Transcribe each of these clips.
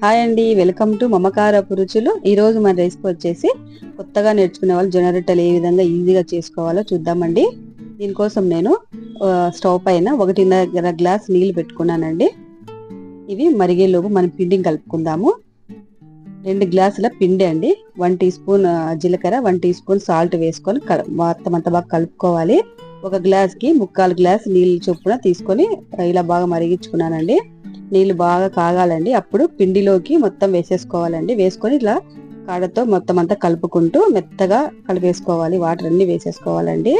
Hi అండి welcome to మమకారపు రుచులు ఈరోజు మన రెసిపీ వచ్చేసి కొత్తగా నేర్చుకునే వాళ్ళు జొన్న రొట్టెలు ఏ విధంగా ఈజీగా చేసుకోవాలో చూద్దామండి. దీనికోసం నేను స్టవ్ పైన ఒకటిన్నర గ్లాస్ నీళ్ళు పెట్టుకున్నానండి. ఇవి మరిగేలోపు మనం పిండిని కలుపుకుందాము. రెండు గ్లాసుల పిండి అండి వన్ టీ స్పూన్ జీలకర్ర వన్ టీ స్పూన్ సాల్ట్ వేసుకొని మొత్తం అంతా బాగా కలుపుకోవాలి. ఒక గ్లాస్కి ముక్కాలు గ్లాస్ నీళ్ళు చొప్పున తీసుకొని ఇలా బాగా మరిగించుకున్నానండి. నీళ్ళు బాగా కాగాలండి. అప్పుడు పిండిలోకి మొత్తం వేసేసుకోవాలండి. వేసుకొని ఇలా కాడతో మొత్తం అంతా కలుపుకుంటూ మెత్తగా కలిపేసుకోవాలి. వాటర్ అన్ని వేసేసుకోవాలండి.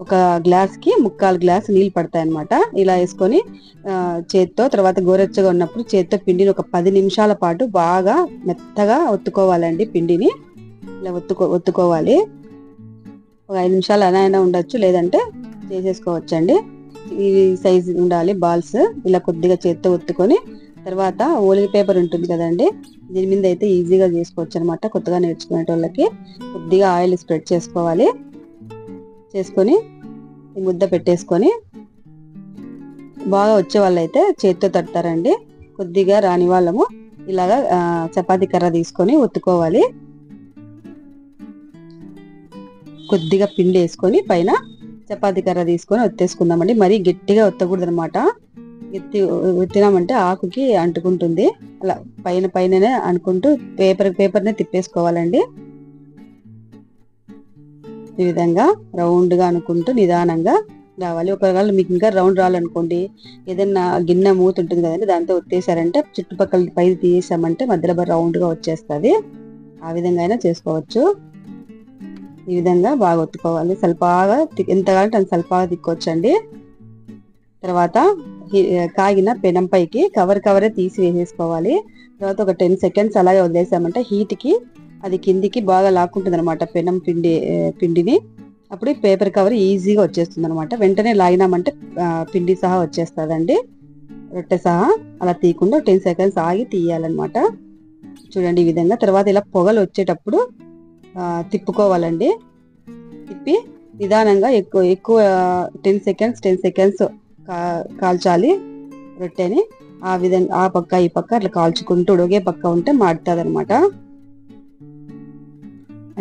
ఒక గ్లాస్కి ముక్కాలు గ్లాస్ నీళ్ళు పడతాయి అనమాట ఇలా వేసుకొని చేత్తో తర్వాత గోరెచ్చగా ఉన్నప్పుడు చేత్తో పిండిని ఒక పది నిమిషాల పాటు బాగా మెత్తగా ఒత్తుకోవాలండి పిండిని. ఇలా ఒత్తుకో ఒత్తుకోవాలి. ఒక ఐదు నిమిషాలు అలా అయినా ఉండొచ్చు. లేదంటే చేసేసుకోవచ్చండి. ఈ సైజ్ ఉండాలి బాల్స్ ఇలా కొద్దిగా చేత్తో ఒత్తుకొని తర్వాత ఓలింగ్ పేపర్ ఉంటుంది కదండి దీని మీద అయితే ఈజీగా చేసుకోవచ్చు అనమాట కొత్తగా నేర్చుకునే వాళ్ళకి కొద్దిగా ఆయిల్ స్ప్రెడ్ చేసుకోవాలి. చేసుకొని ఈ ముద్ద పెట్టేసుకొని బాగా వచ్చే వాళ్ళైతే చేత్తో తడతారండి. కొద్దిగా రాని వాళ్ళము ఇలాగా చపాతీ కర్ర తీసుకొని ఒత్తుకోవాలి. కొద్దిగా పిండి వేసుకొని పైన చపాతీ కర్ర తీసుకొని ఒత్తేసుకుందామండి. మరీ గట్టిగా ఒత్తకూడదు అనమాట ఎత్తి ఒత్తినామంటే ఆకుకి అంటుకుంటుంది. అలా పైన పైననే అనుకుంటూ పేపర్ పేపర్నే తిప్పేసుకోవాలండి. ఈ విధంగా రౌండ్గా అనుకుంటూ నిదానంగా రావాలి. ఒకవేళ మీకు ఇంకా రౌండ్ రావాలనుకోండి ఏదైనా గిన్నె మూత ఉంటుంది కదండి దాంతో ఒత్తేసారంటే చుట్టుపక్కల పై తీసామంటే మధ్యలో రౌండ్గా వచ్చేస్తుంది. ఆ విధంగా అయినా చేసుకోవచ్చు. ఈ విధంగా బాగా ఒత్తుకోవాలి. సల్పాగా ఎంత కావాలంటే అంత సల్పాగా తిక్కొచ్చండి. తర్వాత కాగిన పెనం పైకి కవర్ కవరే తీసి వేసేసుకోవాలి. తర్వాత ఒక టెన్ సెకండ్స్ అలాగే వదిలేసామంటే హీట్కి అది కిందికి బాగా లాక్కుంటుంది అనమాట పెనం పిండి పిండిని. అప్పుడు పేపర్ కవర్ ఈజీగా వచ్చేస్తుంది అనమాట వెంటనే లాగినామంటే పిండి సహా వచ్చేస్తుందండి. రొట్టె సహా అలా తీయకుండా టెన్ సెకండ్స్ ఆగి తీయాలన్నమాట. చూడండి ఈ విధంగా. తర్వాత ఇలా పొగలు వచ్చేటప్పుడు తిప్పుకోవాలండి. తిప్పి నిదానంగా ఎక్కువ ఎక్కువ టెన్ సెకండ్స్ టెన్ సెకండ్స్ కాల్చాలి. రొట్టెని ఆ విధంగా ఆ పక్క ఈ పక్క అట్లా కాల్చుకుంటూ ఒకే పక్క ఉంటే మాడుతుంది అనమాట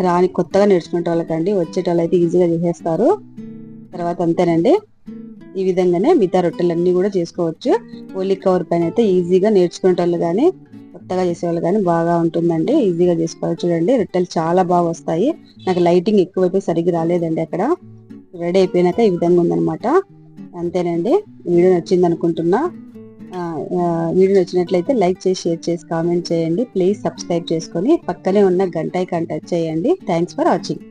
రాని కొత్తగా నేర్చుకునే వాళ్ళకండి వచ్చేటోళ్ళు అయితే ఈజీగా చేసేస్తారు. తర్వాత అంతేనండి. ఈ విధంగానే మిగతా రొట్టెలన్నీ కూడా చేసుకోవచ్చు. ఓలీ కవర్ పైన అయితే ఈజీగా నేర్చుకునే వాళ్ళు కానీ కొత్తగా చేసేవాళ్ళు కానీ బాగా ఉంటుందండి. ఈజీగా చేసుకోవచ్చు చూడండి రొట్టెలు చాలా బాగా వస్తాయి. నాకు లైటింగ్ ఎక్కువైపోయి సరిగ్గా రాలేదండి అక్కడ. రెడీ అయిపోయినాక ఈ విధంగా ఉందనమాట అంతేనండి. వీడియో నచ్చింది అనుకుంటున్నా. వీడియో నచ్చినట్లయితే లైక్ చేసి షేర్ చేసి కామెంట్ చేయండి. ప్లీజ్ సబ్స్క్రైబ్ చేసుకొని పక్కనే ఉన్న గంట ఐకాన్ టచ్ చేయండి. Thanks for watching.